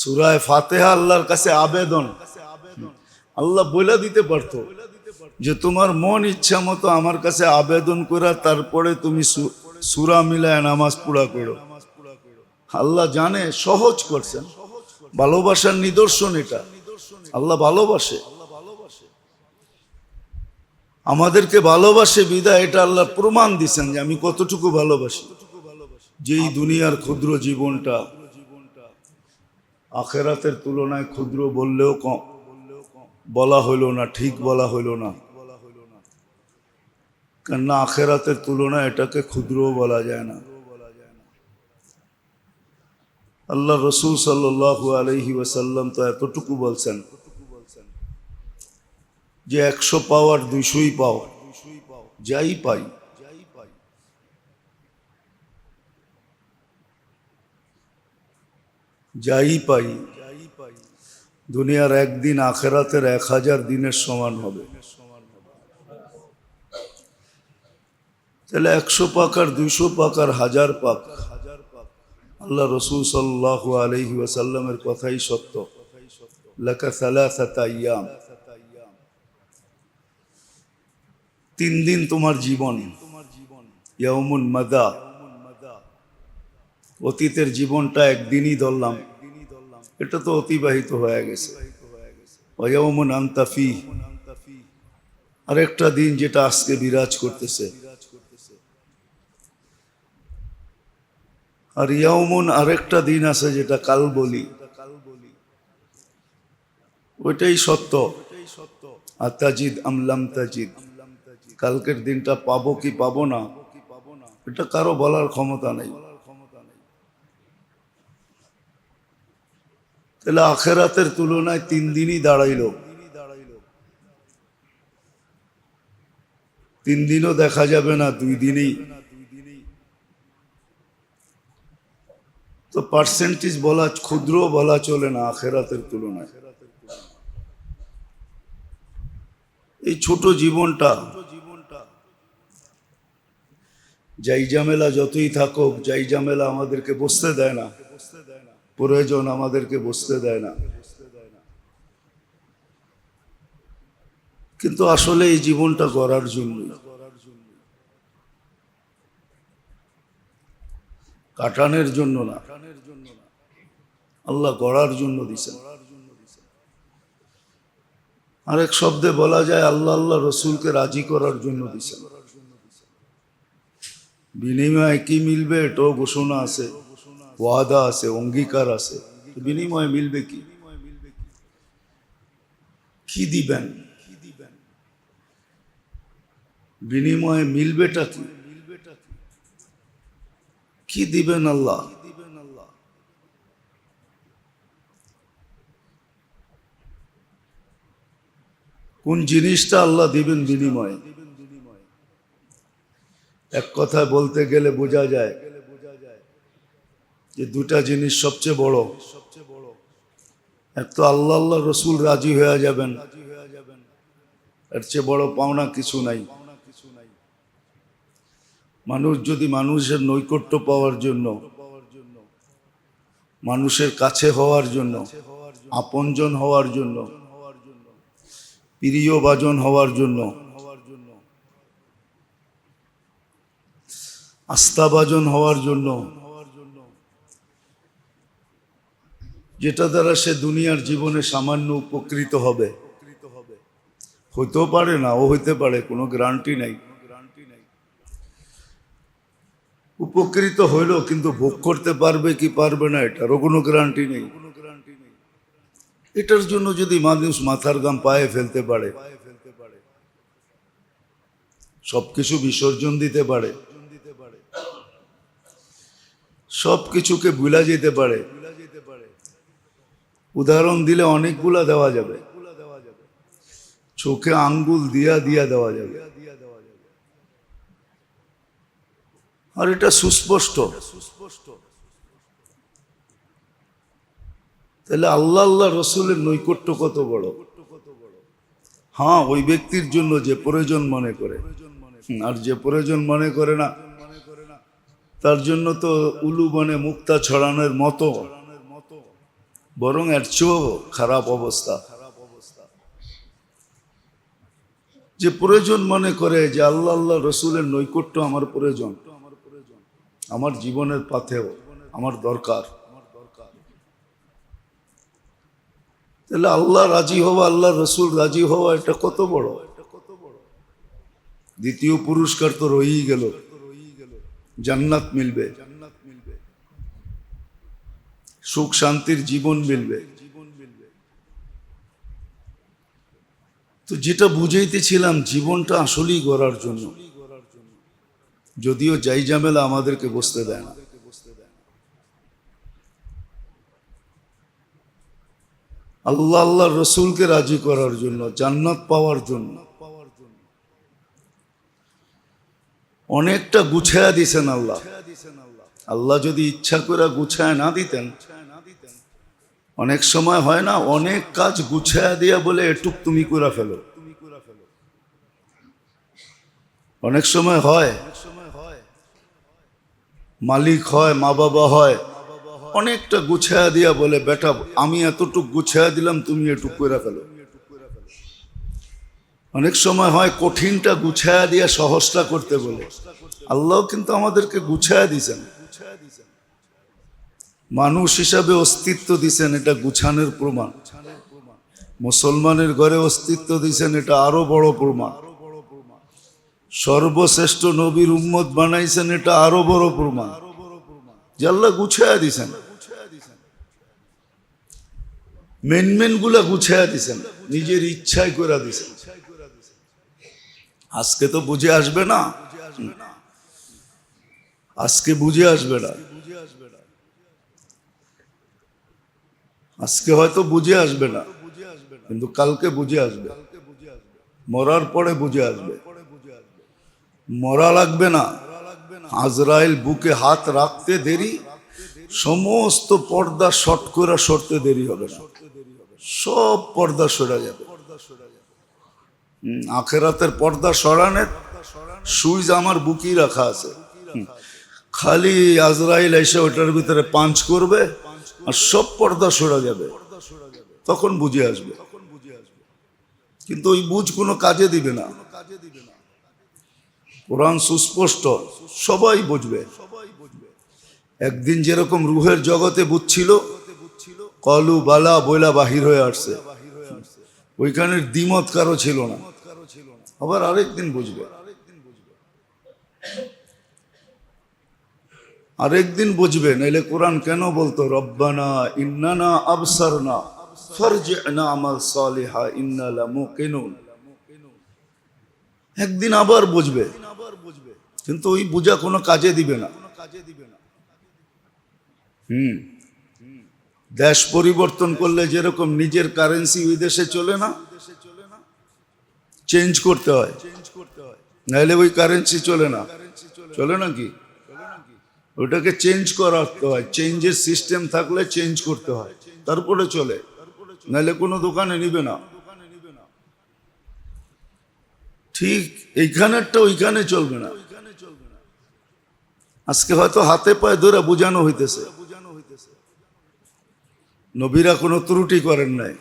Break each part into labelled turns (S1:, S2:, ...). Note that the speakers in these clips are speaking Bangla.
S1: সুরায় ফাতেহা আল্লাহর কাছে আবেদন। আল্লাহ বলে দিতে পারতো যে তোমার মন ইচ্ছা মতো আমার কাছে আবেদন করা, তারপরে তুমি সুরা মিলায় নামাজ পুরা করো। আল্লাহ জানে, সহজ করছেন। ভালোবাসার নিদর্শন এটা। আল্লাহ ভালোবাসে। আমাদেরকে ভালোবাসে বিদায়, এটা আল্লাহ প্রমাণ দিছেন যে আমি কতটুকু ভালোবাসি। যেই দুনিয়ার ক্ষুদ্র জীবনটা আখেরাতের তুলনায় ক্ষুদ্র বললেও কম। বলা হইল না, ঠিক বলা হইল না। কেননা আখেরাতের তুলনায় এটাকে ক্ষুদ্রও বলা যায় না। আল্লাহ রসুল সাল্লু আলহি ওয়াসাল্লাম তো এতটুকু বলছেন যে একশো পাও আর দুইশোই পাও, যাই পাই। যাই পাই, দুনিয়ার একদিন আখেরাতের এক হাজার দিনের সমান হবে। তাহলে একশো পাক আর দুইশো পাক আর হাজার পাক। আল্লাহ রসুল সাল্লাহ আলহি ওয়াসাল্লামের কথাই সত্য। লেখা সালাসাতা ইয়াম তিন দিন তোমার জীবন। ইয়ামুন মাদা। অতীতের জীবনটা একদিনই ধরলাম। এটা তো অতিবাহিত হয়ে গেছে। অয়মন আরেকটা দিন যেটা আজকে বিরাজ করতেছে। আর ইয়ামুন আরেকটা দিন আছে যেটা কাল বলি। ওইটাই সত্য। আর তাজিদ আমলাম তাজিদ। কালকের দিনটা পাবো কি পাবো না, এটা কারও বলার ক্ষমতা নেই। তাহলে আখেরাতের তুলনায় তিন দিনই দাঁড়াইল। তিন দিনও দেখা যাবে না, দুই দিনই। তো পার্সেন্টেজ বলা ক্ষুদ্র বলা চলে না আখেরাতের তুলনায়। এই ছোট জীবনটা, যাই ঝামেলা যতই থাকুক, যাই ঝামেলা আমাদেরকে বসতে দেয় না প্রয়োজন আমাদেরকে বসতে দেয় না। কিন্তু আসলে এই জীবনটা গড়ার জন্যই। কাটানের জন্য না। আল্লাহ গড়ার জন্য দিছেন আরেক শব্দে বলা যায়, আল্লাহ আল্লাহ রসুলকে রাজি করার জন্য দিছেন বিনিময়ে কি মিলবে এটাও ঘোষণা আছে। ওয়াদা আছে, অঙ্গীকার আছে বিনিময়ে মিলবে কি? কি দিবেন? বিনিময়ে মিলবেটা কি? কি দিবেন আল্লাহ? কোন জিনিসটা আল্লাহ দিবেন বিনিময়ে? এক কথায় বলতে গেলে বোঝা যায় যে দুটা জিনিস সবচেয়ে বড়। সবচেয়ে বড় এক তো আল্লাহ আল্লাহ রসুল রাজি হয়ে যাবেন। এর চেয়ে বড় পাওনা কিছু নাই। মানুষ যদি মানুষের নৈকট্য পাওয়ার জন্য, মানুষের কাছে হওয়ার জন্য, আপনজন হওয়ার জন্য প্রিয়ভাজন হওয়ার জন্য আস্থাভাজন হওয়ার জন্য যেটা দ্বারা সে দুনিয়ার জীবনে সামান্য উপকৃত হবে। হইতেও পারে না ও হইতে পারে, কোনো গ্যারান্টি নাই। উপকৃত হইল কিন্তু ভোগ করতে পারবে কি পারবে না, এটারও কোনো গ্যারান্টি নেই। এটার জন্য যদি মানুষ মাথার গাম পায়ে ফেলতে পারে, সবকিছু বিসর্জন দিতে পারে সব কিছুকে ভুলা যেতে পারে। উদাহরণ দিলে অনেকগুলা দেওয়া যাবে। চোখে আঙ্গুল দিয়া দিয়া দেওয়া যাবে। আর এটা সুস্পষ্ট। তাহলে আল্লাহ আল্লাহ রসুলের নৈকট্য কত বড়? হ্যাঁ ওই ব্যক্তির জন্য যে প্রয়োজন মনে করে। আর যে প্রয়োজন মনে করে না, তার জন্য তো উলু বনে মুক্তা ছড়ানোর মতো। বরং এর চেয়েও খারাপ অবস্থা। যে প্রয়োজন মনে করে যে আল্লাহ আল্লাহ রসুলের নৈকট্য আমার প্রয়োজন। আমার জীবনের পাথেও আমার দরকার। তাহলে আল্লাহ রাজি হওয়া আল্লাহ রসুল রাজি হওয়া এটা কত বড়? দ্বিতীয় পুরস্কার তো রয়েই গেল। জান্নাত মিলবে। সুখ শান্তির জীবন মিলবে। তো যেটা বুঝাইতেছিলাম, জীবনটা আসলেই গড়ার জন্য। যদিও যাই ঝামেলা আমাদেরকে বসতে দেয় না। আল্লাহ আল্লাহ রসুলকে রাজি করার জন্য, জান্নাত পাওয়ার জন্য। অনেকটা গুছায়া দিছেন আল্লাহ। আল্লাহ যদি ইচ্ছা করে গুছায় না দিতেন অনেক সময় হয় না, অনেক কাজ গুছায়া দিয়া বলে এটুক তুমি করে ফেলো। অনেক সময় হয়, মালিক হয়, মা বাবা হয়, অনেকটা গুছায়া দিয়া বলে, বেটা, আমি এতটুক গুছায়া দিলাম, তুমি এটুক করে ফেলো। অনেক সময় হয় কঠিনটা গুছায়া দিয়া সহজটা করতে বলে। আল্লাহ কিন্তু আমাদেরকে গুছায়া দিছেন। মানুষ হিসাবে অস্তিত্ব দিছেন, এটা গুছানোর প্রমাণ। মুসলমানের ঘরে অস্তিত্ব দিছেন, এটা আরও বড় প্রমাণ। সর্বশ্রেষ্ঠ নবীর উম্মত বানাইছেন, এটা আরও বড় প্রমাণ। আল্লাহ গুছায়া দিছেন। মেন মেনগুলা গুছায়া দিছেন, নিজের ইচ্ছায় করে দিছেন। আজকে তো বুঝে আসবে না। আজকে বুঝে আসবে না। আজকে হয়তো বুঝে আসবে না, কিন্তু কালকে বুঝে আসবে। মরার পরে বুঝে আসবে। মরা লাগবে না। আজরাইল বুকে হাত রাখতে দেরি, সমস্ত পর্দা শর্ট করে সরতে দেরি হবে না। সব পর্দা সরা যাবে। আখেরাতের পর্দা সরানের সুইচ আমার বুকেই রাখা আছে। খালি আজরাইল এসে ওটার ভিতরে পাঞ্চ করবে। আর সব পর্দা সরা যাবে। তখন বুঝে আসবে। কিন্তু ওই বুঝ কোনো কাজে দিবে না। কোরআন সুস্পষ্ট, সবাই বুঝবে। একদিন যেরকম রুহের জগতে বুঝছিল কলু বালা বইলা বাহির হয়ে আসছে। ওইখানের দ্বিমত কারও ছিল না। আবার আরেকদিন বুঝবে। আরেকদিন বুঝবে, নাইলে কোরআন কেন বলতো? রব্বানা ইন্নানা আবসারনা একদিন আবার বুঝবে, কিন্তু ওই কোনো কাজে দিবে না। হুম। দেশ পরিবর্তন করলে যেরকম নিজের কারেন্সি ওই দেশে চলে না চেঞ্জ করতে হয়। নাহলে ওই কারেন্সি চলে না। চলে না কি? ওটাকে চেঞ্জ করাতে হয়। চেঞ্জের সিস্টেম থাকলে চেঞ্জ করতে হয়। তারপরে চলে। নাহলে কোনো দোকানে নিবে না। ঠিক এইখানেরটা ওইখানে চলবে না। আজকে হয়তো হাতে পায়ে ধরে বোঝানো হইতেছে। নবীরা কোনো ত্রুটি করেন নাই।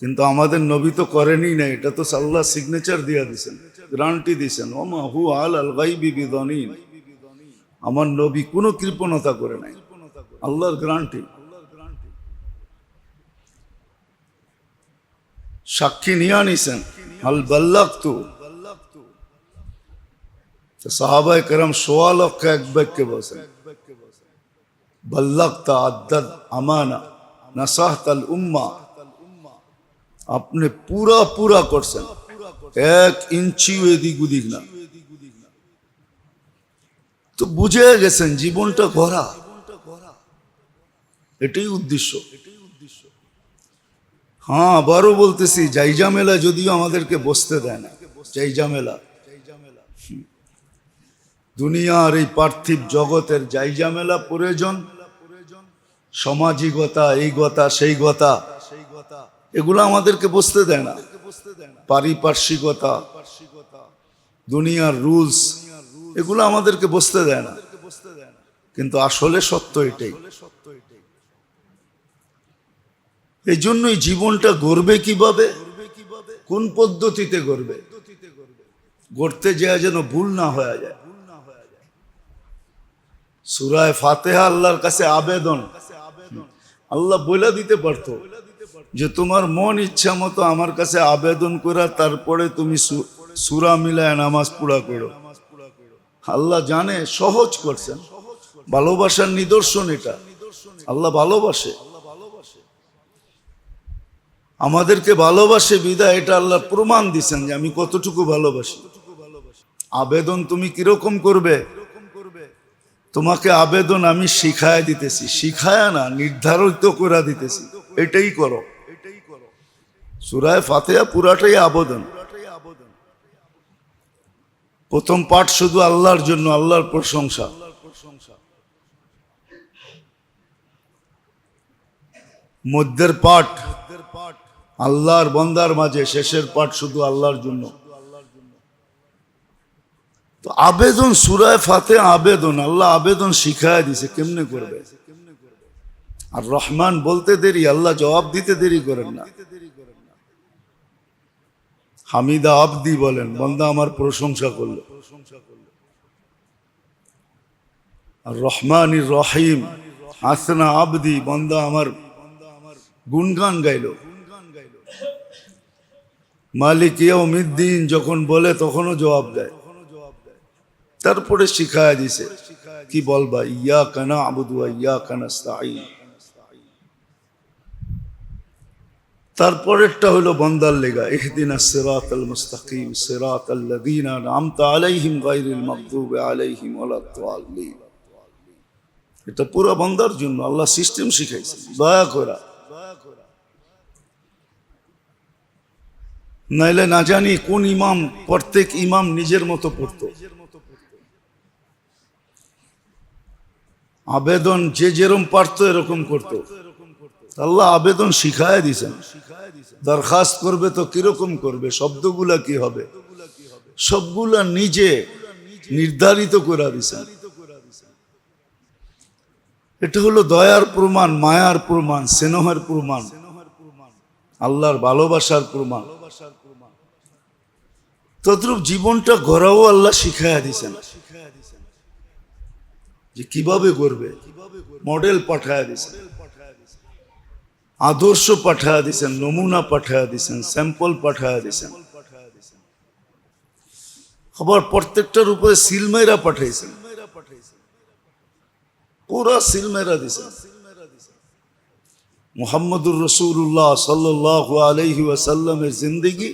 S1: কিন্তু আমাদের নবী তো করেনই নাই। এটা তো সাল্লাহ সিগনেচার দিয়া দিছেন। গ্রান্টি দিছেন। ওমা হু আল আল গাইবি বিদনীন। আমার নবী কোনো কৃপণতা করে নাই। আল্লাহর গ্রান্টি সাক্ষী নিয়ে নিছেন। আল বাল্লাক তু সাহাবাই করম সোয়া লক্ষ এক বাক্যে বসেন বল্লাকতা আদ্দাদ আমানা নাসাহতাল উম্মা। আপনি পুরা পুরা করছেন। এক ইঞ্চিও এদিক উদিক না। তো বুঝে গেছেন, জীবনটা গড়া। এটাই উদ্দেশ্য। হ্যাঁ আবারও বলতেছি জাইজা মেলা যদিও আমাদেরকে বসতে দেয় না জাইজা মেলা দুনিয়ার এই পার্থিব জগতের জাইজা মেলা প্রয়োজন, সামাজিকতা, এই গতা সেই গতা এগুলো আমাদেরকে বসতে দেয় না। পারিপার্শ্বিকতা, দুনিয়ার রুলস এগুলো আমাদেরকে বসতে দেয় না। কিন্তু আসলে সত্য এটাই। এই জন্যই জীবনটা গড়বে কীভাবে? কোন পদ্ধতিতে গড়বে? গড়তে যায় যেন ভুল না হয়ে যায়। সুরায় ফাতেহা আল্লাহর কাছে আবেদন। আল্লাহ বলে দিতে পারতো যে তোমার মন ইচ্ছা মতো আমার কাছে আবেদন করা তারপরে তুমি সুরা মিলায় নামাজ পুরা করো। আল্লাহ জানে, সহজ করছেন। ভালোবাসার নিদর্শন এটা। আল্লাহ ভালোবাসে। আমাদেরকে ভালোবাসে বিদায়, এটা আল্লাহ প্রমাণ দিছেন যে আমি কতটুকু ভালোবাসি। আবেদন তুমি কীরকম করবে? তোমাকে আবেদন আমি শিখায় দিতেছি। শিখায় না, নির্ধারিত করে দিতেছি। এটাই করো। সুরায় ফাতেহা পুরাটাই আবেদন। প্রথম পাঠ শুধু আল্লাহর জন্য, আল্লাহর প্রশংসা। মধ্যের পাঠ আল্লাহর বন্দার মাঝে, শেষের পাঠ শুধু আল্লাহর জন্য। তো আবেদন সুরায় ফাতে আবেদন, আল্লাহ আবেদন শিখায় দিছে, কেমনে করবে? আর রহমান বলতে দেরি, আল্লাহ জবাব দিতে দেরি করেন না। হামিদা আবদি বলেন, বন্দা আমার প্রশংসা করল। রহমান রহিম হাসনা আবদি, বন্দা আমার গুনগান গাইল। মালিক ইয়ৌমিদ্দিন যখন বলে তখনও জবাব দেয়। তারপরে শিখায় দিছে, কি বলবা, ইয়া কানা আবুদু ইয়া কানা তারপরেরটা হলো বন্দার লেগা, ইহদিনা সিরাত আল মুস্তাকিম সিরাত আল্লাযীনা আনআমতা আলাইহিম আলাইহিম এটা পুরো বন্দার জন্য আল্লাহ সিস্টেম শিখাইছে দয়া করা। নাইলে না জানি কোন ইমাম, প্রত্যেক ইমাম নিজের মতো পড়তো। আবেদন যে যেরম পারতো এরকম করতো। আল্লাহ আবেদন শিখায় দিছেন। দরখাস্ত করবে তো কীরকম করবে, শব্দগুলা কি হবে? সবগুলা নিজে নির্ধারিত করে দিছেন। এটা হলো দয়ার প্রমাণ, মায়ার প্রমাণ, স্নেহের প্রমাণ, আল্লাহর ভালোবাসার প্রমাণ। তদ্রুপ জীবনটা গড়াও আল্লাহ শিখাইয়া দিছেন। যে কীভাবে করবে, মডেল পাঠায় দিছেন। আদর্শ পাঠায় দিছেন, নমুনা পাঠায় দিছেন স্যাম্পল পাঠায় দিছেন। আবার প্রত্যেকটার উপরে সিলমেরা পাঠাইছেন। পুরা সিলমেরা দিছেন। মোহাম্মদুর রসুল্লাহ সাল্লাহ আলহি ওয়াসাল্লামের জিন্দিগি,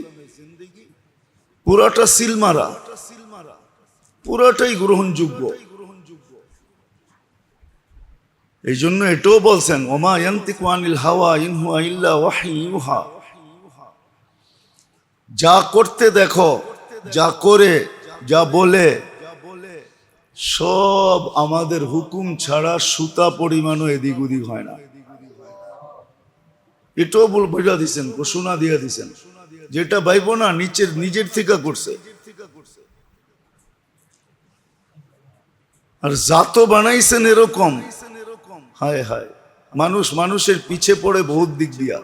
S1: পুরাটা সিলমারা পুরাটাই গ্রহণযোগ্য। এই জন্য এটাও বলছেন, ওমা ইয়ান্তিকু আনিল হাওয়া ইনহুয়া ইল্লা ওয়াহি ইউহা। যা করতে দেখো, যা করে, যা বলে, সব আমাদের হুকুম ছাড়া সুতা পরিমাণও এদিক ওদিক হয় না। এটাও বল বোঝা দিছেন, ঘোষণা দিয়ে দিছেন। যেটা ভাইব না, নিচের, নিজের থেকে করছে। আর জাতো বানাইছেন এরকম হায় হায়। মানুষ মানুষের পিছে পড়ে বহুত দিক দিয়া,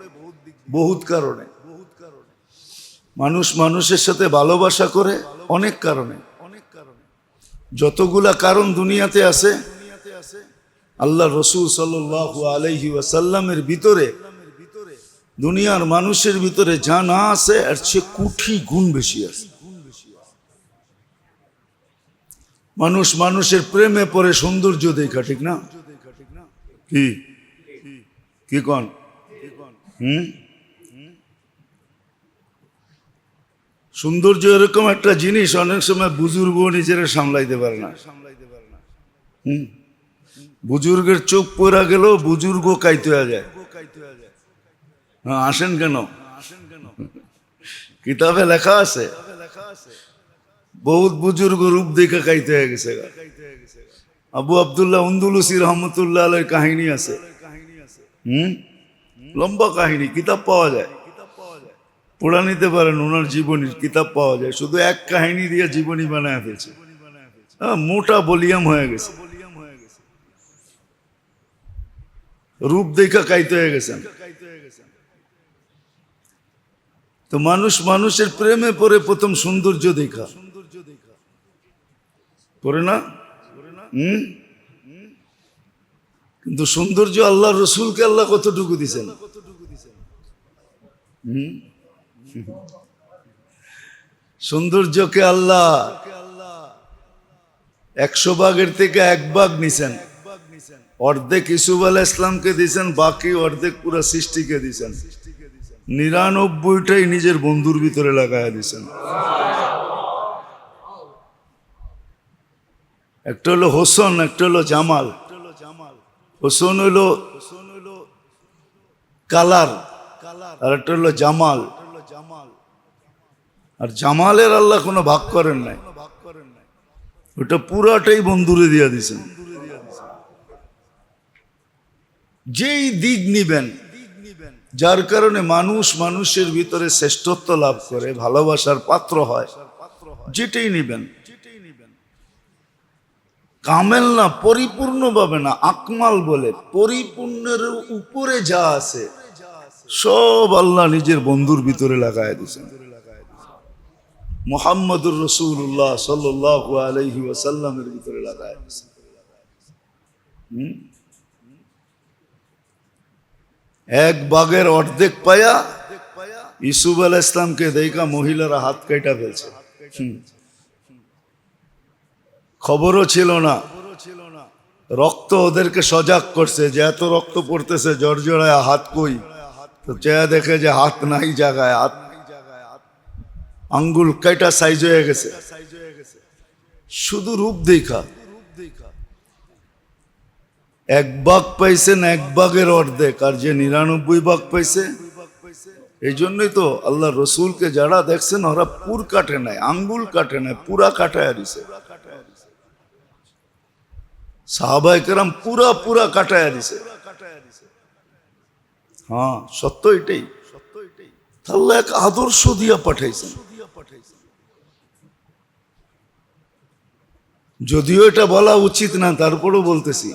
S1: বহুত কারণে। মানুষ মানুষের সাথে ভালোবাসা করে অনেক কারণে। যতগুলা কারণ দুনিয়াতে আছে, আল্লাহ রসুল সাল্লাহ আলহি ওয়াসাল্লামের ভিতরে, দুনিয়ার মানুষের ভিতরে যা না আছে আর চেয়ে কুঠি গুণ বেশি আছে। মানুষ মানুষের প্রেমে পরে সৌন্দর্য দেখা, ঠিক না? কি? কি কন? সৌন্দর্য এরকম একটা জিনিস অনেক সময় বুজুর্গ নিজেরা সামলাইতে পারে না। হুম? বুজুর্গের চোখ পড়া গেলেও বুজুর্গ কাইতে হয়ে যায়। হ্যাঁ আসেন কেন? কিতাবে লেখা আছে, বহুত বুজুর্গ রূপ দেখে কাইতে হয়ে গেছে। আবু আবদুল্লাহ উন্দুলুসি রহমতুল্লাহ আলের কাহিনী আছে। হুম? লম্বা কাহিনী কিতাব পাওয়া যায়। পড়া নিতে পারেন ওনার জীবনীর কিতাব পাওয়া যায়। শুধু এক কাহিনী দিয়ে জীবনী বানায় ফেলছে। হ্যাঁ, মোটা বলিয়াম হয়ে গেছে। রূপ দেখা কাইতে হয়ে গেছেন তো মানুষ মানুষের প্রেমে পড়ে প্রথম সৌন্দর্য দেখা। পড়ে না? হুম কিন্তু সৌন্দর্য আল্লাহ রসুলকে আল্লাহ কতটুকু দিছেন? সৌন্দর্যকে আল্লাহ একশো ভাগের থেকে এক ভাগ নিছেন। অর্ধেক ইসুফ ইসলামকে দিছেন, বাকি অর্ধেক পুরা সৃষ্টিকে দিছেন। নিরানব্বইটাই নিজের বন্ধুর ভিতরে লাগাইয়া দিছেন। একটা হলো হোসন, একটা হলো জামাল। হোসন হলো কালার, আর একটা হলো জামাল। আর জামালের আল্লাহ কোনো ভাগ করেন নাই। ওটা পুরাটাই বন্ধুরে দিয়া দিছেন। যেই দিক নিবেন, যার কারণে মানুষ মানুষের ভিতরে শ্রেষ্ঠত্ব লাভ করে, ভালোবাসার পাত্র হয়, যেটাই নিবেন। কামেল না পরিপূর্ণ পাবে না, আকমাল বলে পরিপূর্ণের উপরে যা আছে, সব আল্লাহ নিজের বন্ধুর ভিতরে লাগায় দিয়েছেন মোহাম্মদুর রসুল্লাহ সাল্লাহ আলহি ওয়াসাল্লামের ভিতরে লাগায় দিয়েছেন হুম? এক বাঘের অর্ধেক পায়া, ইসুফ আল ইসলামকে দেখা মহিলারা হাত কাটা ফেলছে। খবরও ছিল না। রক্ত ওদেরকে সজাগ করছে যে এত রক্ত পড়তেছে, জর্জরায় হাত কই? তো চেয়া দেখে যে হাত নাই জায়গায়, হাত আঙ্গুল কাইটা সাইজ হয়ে গেছে। শুধু রূপ দেখা। এক বাঘ পাইছেন, এক বাঘের অর্ধেক। আর যে নিরানব্বই বাঘ পাইছে, এই জন্যই তো আল্লাহ রসুলকে যারা দেখছেন, ওরা পুর কাটে নাই, আঙ্গুল কাটে নাই, পুরা কাটায় দিছে। সাহাবাই কেরাম পুরা পুরা কাটায় দিছে। হ্যাঁ সত্য এটাই। তাহলে এক আদর্শ দিয়া পাঠাইছেন। যদিও এটা বলা উচিত না, তারপরও বলতেছি।